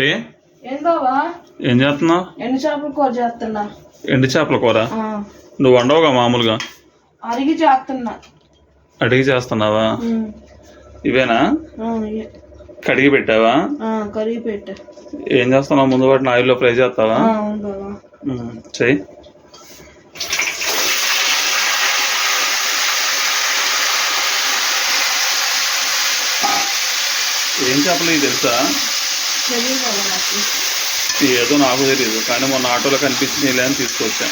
ఏ? చేస్తున్నావు? ఎండు చేపలు కూర చేస్తున్నా. ఎండు చేపల కూర? నువ్వు వండవుగా మామూలుగా? అరిగి చేస్తున్నా. అడిగి చేస్తున్నావా? ఇవేనా. కడిగి పెట్టావా? ఆ, కరిగి పెట్ట. ఏం చేస్తున్నావు? ముందు వాటిని ఆయిల్లో ఫ్రై చేస్తావా? చెయ్యి. ఏం చేపలు తెలుసా? ఏదో నాకు తెలియదు కానీ మొన్న ఆటోలో కనిపించింది అని తీసుకొచ్చా.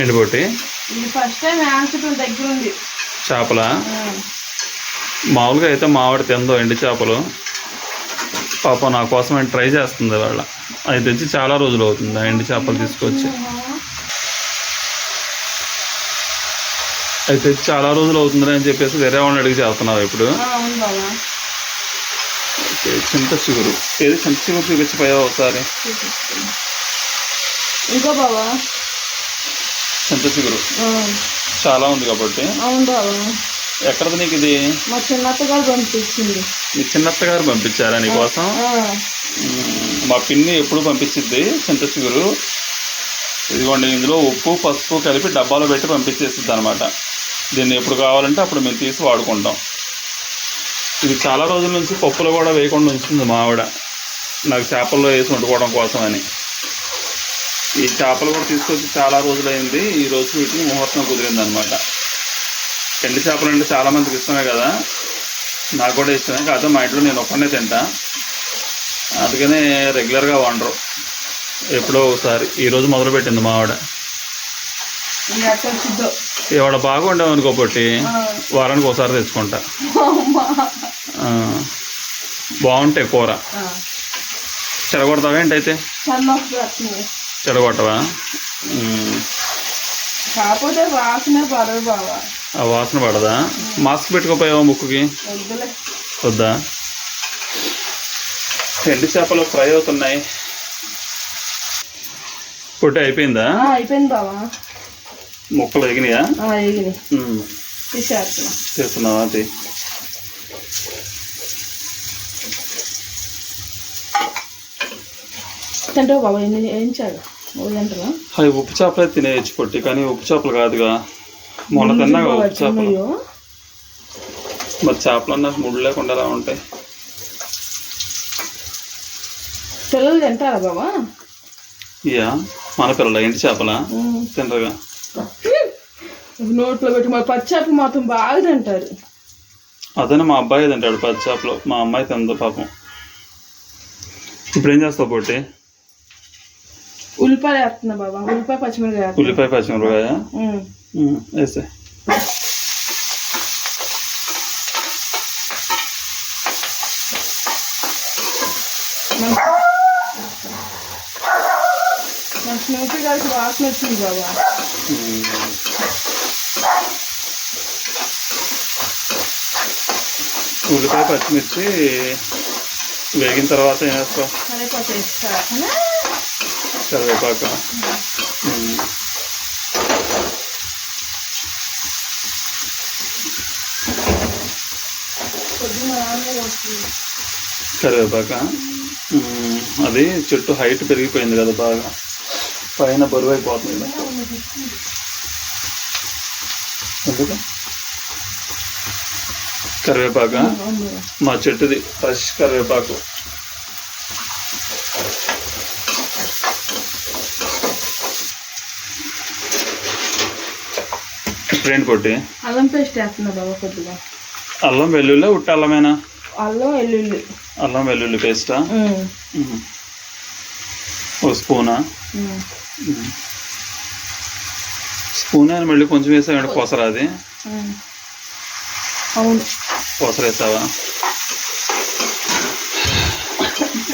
ఎండిపోటి ఇది ఫస్ట్ టైం యాంకటం దగ్గర ఉంది చేపల మామూలుగా అయితే మామిడి తిందో ఎండి చేపలు. పాపం నా కోసం ట్రై చేస్తుంది వాళ్ళ. అది తెచ్చి చాలా రోజులు అవుతుంది ఆ ఎండి చేపలు తీసుకొచ్చి. తెచ్చి చాలా రోజులు అవుతుంది అని చెప్పేసి వేరే వాళ్ళని అడిగి చేస్తున్నావు ఇప్పుడు. ఓకే, చింత చిగురు. ఏది చింత చిగురు చూపించిపోయావు ఒకసారి. ఇంకో బావా. చింత చిగురు. చాలా ఉంది కాబట్టి. అవును బావా. ఎక్కడది నీకు ఇది? మా చిన్నత్త గారు పంపించింది. మీ చిన్నత్త గారు పంపించారా నీకోసం. మా పిన్ని ఎప్పుడు పంపించిద్ది చింత చిగురు? ఇదిగోండి ఇందులో ఉప్పు పసుపు కలిపి డబ్బాలో పెట్టి పంపించేస్తుంది అనమాట దీన్ని ఎప్పుడు కావాలంటే అప్పుడు మేము తీసి వాడుకుంటాం. ఇది చాలా రోజుల నుంచి పప్పులో కూడా వేయకుండా ఉంచుతుంది మా ఆవిడ. నాకు చేపల్లో వేసి వండుకోవడం కోసం అని ఈ చేపలు కూడా తీసుకొచ్చి చాలా రోజులైంది. ఈ రోజు వీటికి ముహూర్తం కుదిరింది అనమాట ఎండి చేపలు అంటే చాలామందికి ఇష్టమే కదా. నాకు కూడా ఇష్టమే. కాదు మా ఇంట్లో నేను ఒక్కనే తింటా. అందుకనే రెగ్యులర్గా వండరు. ఎప్పుడో ఒకసారి. ఈరోజు మొదలుపెట్టింది మా ఆవిడ. ఇవాడ బాగా వండామనుకో పొట్టి. వారానికి ఒకసారి తెచ్చుకుంటా. బాగుంటాయి కూర. చెడగొడతావా ఏంటైతే? చెడగొట్టవా? కాకపోతే వాసన పడదు ఆ వాసన పడదా? మాస్క్ పెట్టుకోపోయావా ముక్కుకి? వద్దా? ఎండి చేపలు ఫ్రై అవుతున్నాయి. పొట్టి అయిపోయిందా? అయిపోయింది బావా. ముక్కలు ఎగినాయా? తీసేస్తున్నా. చేస్తున్నావా అది తింటావు బాబా ఎన్ని వేయించాడు అవి ఉప్పు చేపలే తినేయచ్చు పొట్టి కానీ ఉప్పు చేపలు కాదుగా. మొన్న తిన్నాగా ఉప్పు చేపలు. మరి చేపలు అన్నా ముళ్ళు లేకుండా ఎలా ఉంటాయి? పిల్లలు తింటారా బాబా? ఇయా మన పిల్లల ఇంటి చేపల? ఉమ్. నోట్లో పెట్టి మరి పచ్చాపి మాత్రం బాగా తింటారు. అతను మా అబ్బాయి తింటాడు పచ్చి చేపలు మా అమ్మాయి తిందు పాపం. ఇప్పుడు ఏం చేస్తావు పొట్టి ఉల్లిపాయ వేస్తున్నా బాబా. ఉల్లిపాయ పచ్చిమిరకాయ. ఉల్లిపాయ. ఉమ్, వేసే స్నూపీ గారికి వాసన వచ్చింది బాబా ఉల్లిపాయ పచ్చిమిర్చి వేగిన తర్వాత ఏం వేస్తావు? కరివేపాకు? కరివేపాక అది చెట్టు హైట్ పెరిగిపోయింది కదా బాగా. పైన బరువు అయిపోతుంది. ఎందుకు? కరివేపాక. మా చెట్టుది ఫ్రెష్ కరివేపాకు. ఇప్పుడేంటి కొట్టి అల్లం పేస్ట్ వేస్తున్నా బాబా కొద్దిగా. అల్లం వెల్లుల్లి ఉట్టి అల్లమేనా? అల్లం వెల్లుల్లి. అల్లం వెల్లుల్లి పేస్టా. ఓ స్పూనా. స్పూన్ అని మళ్ళీ కొంచెం వేసావండి కొసర అది. అవును. కొసర వేసావా?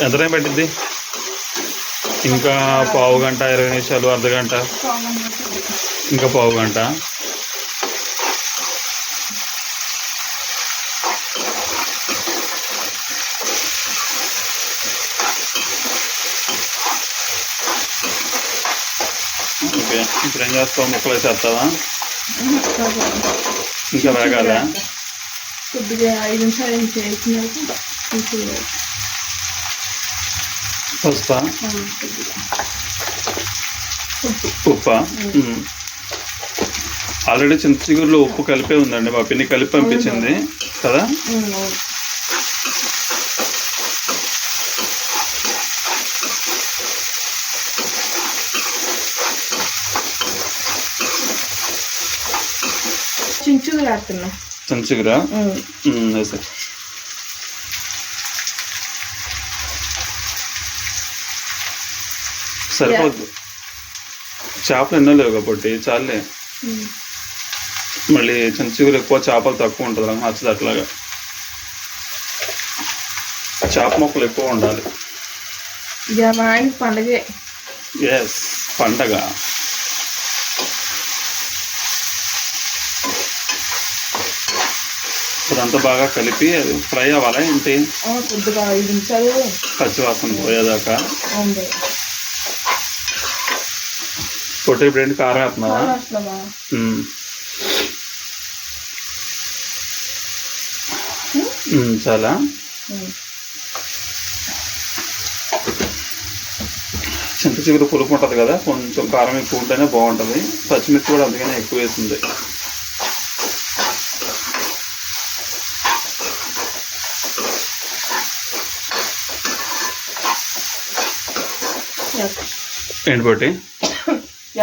ఎంత టైం పట్టిద్ది? ఇంకా పావు గంట ఇరవై నిమిషాలు అర్ధ గంట? ఇంకా పావు గంట? ఓకే ఇప్పుడు ఏం చేస్తావు ముక్కలు వేసేస్తావా ఇంకా వేగాలా కొద్దిగా ఐదు నిమిషాలు. పసుపా ఉప్పు. ఆల్రెడీ చింత చిగురులో ఉప్పు కలిపే ఉందండి మా పిన్ని కలిపి పంపించింది కదా చించులు వేస్తున్నా. వేసే సరిపోద్దు. చేపలు ఎన్నో లేవు కాబట్టి చాలే. మళ్ళీ చింత చిగురు ఎక్కువ చేపలు తక్కువ ఉంటుంది నాకు నచ్చదు అట్లాగా చేప మొక్కలు ఎక్కువ ఉండాలి. పండగే. ఎస్ పండగ. ఇదంతా బాగా కలిపి అది ఫ్రై అవ్వాలా ఏంటి? కొద్దిగా ఐదు నిమిషాలు పచ్చివాసన పోయేదాకా. పొట్టి ఇప్పుడు ఏంటి కారం వేస్తున్నావా చాలా. చింత చిగురు పులుపు ఉంటుంది కదా కొంచెం కారం ఎక్కువ ఉంటేనే బాగుంటుంది. పచ్చిమిర్చి కూడా అందుకనే ఎక్కువ వేసింది. ఏంటి పొట్టి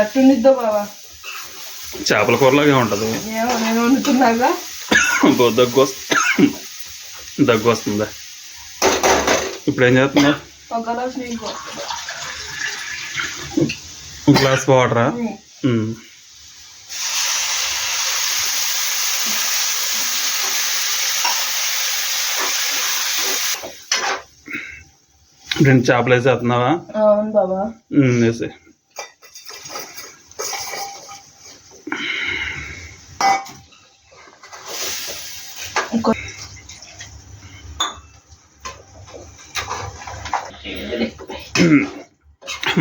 ఎట్టుండిద్దో బావా. చేపల కూరలాగే ఉంటుంది. ఏమో నేను వండుతున్నాగా? బో దగ్గు దగ్గు వస్తుందా? ఇప్పుడు ఏం చేస్తున్నా ఒక గ్లాస్ నీళ్ళు. ఒక గ్లాస్ వాటరా? రెండు చేపలు వేసేస్తున్నావా అవును బాబా. మ్మ్, వేసే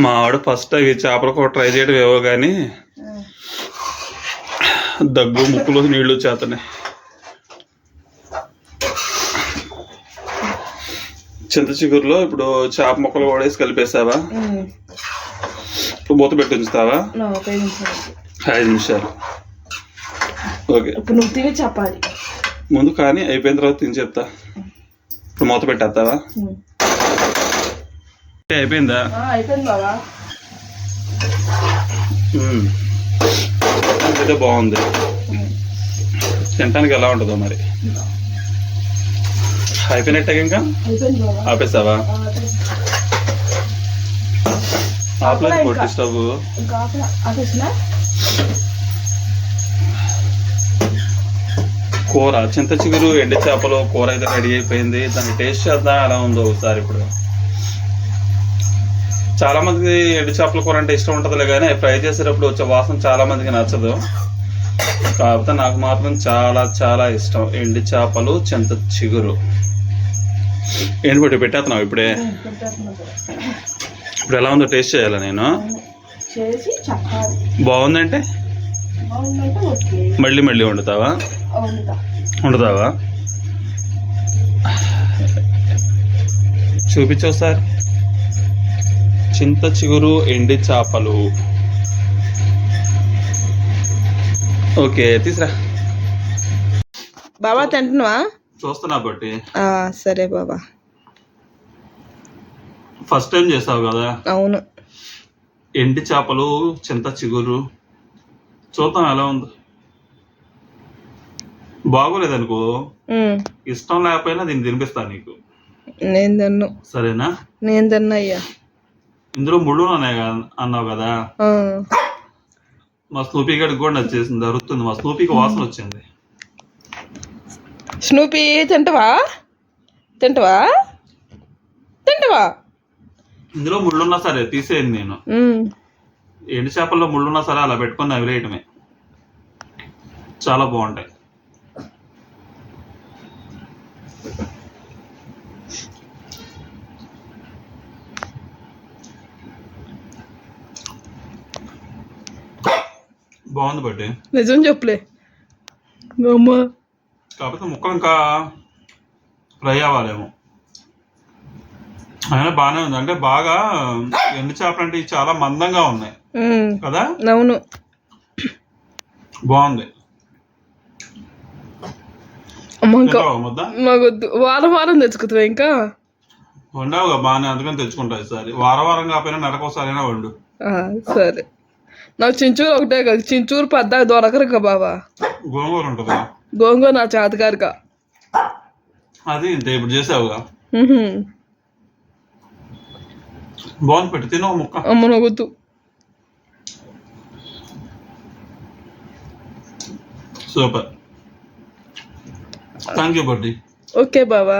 మా ఆవిడ ఫస్ట్ అవి చేపల కూర ట్రై చేయడం ఏవో కానీ. దగ్గు ముక్కులో నీళ్ళు చేతనే. చింత చిగురులో ఇప్పుడు చేప ముక్కలు కూడా వేసి కలిపేసావా. ఇప్పుడు మూత పెట్టి ఉంచుతావా? ఐదు నిమిషాలు. ఓకే. ఇప్పుడు నువ్వు తిని చెప్పాలి. ముందు కానీ అయిపోయిన తర్వాత తిని చెప్తా. ఇప్పుడు మూత పెట్టేస్తావా. అయిపోయిందా? అయిపోయింది బాబా. అయితే బాగుంది. ఉమ్. తినడానికి ఎలా ఉంటుందో మరి? అయిపోయినట్టే ఇంకా? అయిపోయింది బాబా. ఆపేసావా? ఆ, అయిపోయింది. ఆపలేదు. కొట్టి స్టవ్. కూర చింత చిగురు ఎండి చేపలు కూర అయితే రెడీ అయిపోయింది. దాన్ని టేస్ట్ చేద్దాం ఎలా ఉందో ఒకసారి ఇప్పుడు. చాలా మందికి ఎండు చేపల కూర అంటే ఇష్టం ఉంటుందిలే కానీ ఫ్రై చేసేటప్పుడు వచ్చే వాసన చాలా మందికి నచ్చదు. కాకపోతే నాకు మాత్రం చాలా చాలా ఇష్టం. ఎండి చేపలు చింత చిగురు. ఏంటి బట్టి పెట్టేస్తున్నావు ఇప్పుడే. ఇప్పుడు ఎలా ఉందో టేస్ట్ చేయాలా నేను? బాగుందంటే? మళ్ళీ మళ్ళీ వండుతావా? వండుతా. వండుతావా? చూపించు సార్ చింత చిగురు ఎండి చేపలు. ఓకే తీసురా. బాబా తింటున్నావా? చూస్తున్నా బట్టి. సరే బాబా. ఫస్ట్ టైం చేసావు కదా? అవును. ఎండి చేపలు చింత చిగురు. చూద్దాం ఎలా ఉంది. బాగోలేదనుకో ఇష్టం లేకపోయినా దీన్ని తినిపిస్తాను నీకు. నేను తిన్ను. సరేనా? నేను తిన్నా అయ్యా. ఇందులో ముళ్ళు ఉన్నాయి అన్నావు కదా? మా స్నూపీ గడికి కూడా నచ్చేసింది. అరుస్తుంది. మా స్నూపీకి వాసన వచ్చింది. స్నూపీ తింటవా? తింటవా? తింటవా? ఇందులో ముళ్ళున్నా సరే తీసేయండి నేను. ఎండు చేపల్లో ముళ్ళున్నా సరే అలా పెట్టుకొని నవిలేయటమే. చాలా బాగుంటాయి. బాగుంది బట్టి నిజం చెప్పులే. అమ్మా. కాకపోతే ముక్కలు ఇంకా ఫ్రై అవ్వాలేమో. అయినా బాగానే ఉంది. అంటే బాగా ఎండు చేపలు అంటే చాలా మందంగా ఉన్నాయి. కదా? అవును. బాగుంది. మాకొద్దు. వారం వారం తెచ్చుకుంటావా ఇంకా? వండావుగా బాగానే అందుకని తెచ్చుకుంటా ఈసారి. వారం వారం కాకపోయినా నెలకోసారైనా వండు. సరే. నాకు చించూరు ఒకటే కదా. చించూరు పెద్ద దొరకరు కదా బాబా గోంగూర ఉంటుందా? గోంగూర నా చేతకారుగా అది ఇంత ఇప్పుడు చేసావుగా. బాగుంది పెట్టి తిను ముక్క. అమ్మ నాకొద్దు super. Thank you buddy. Okay Baba.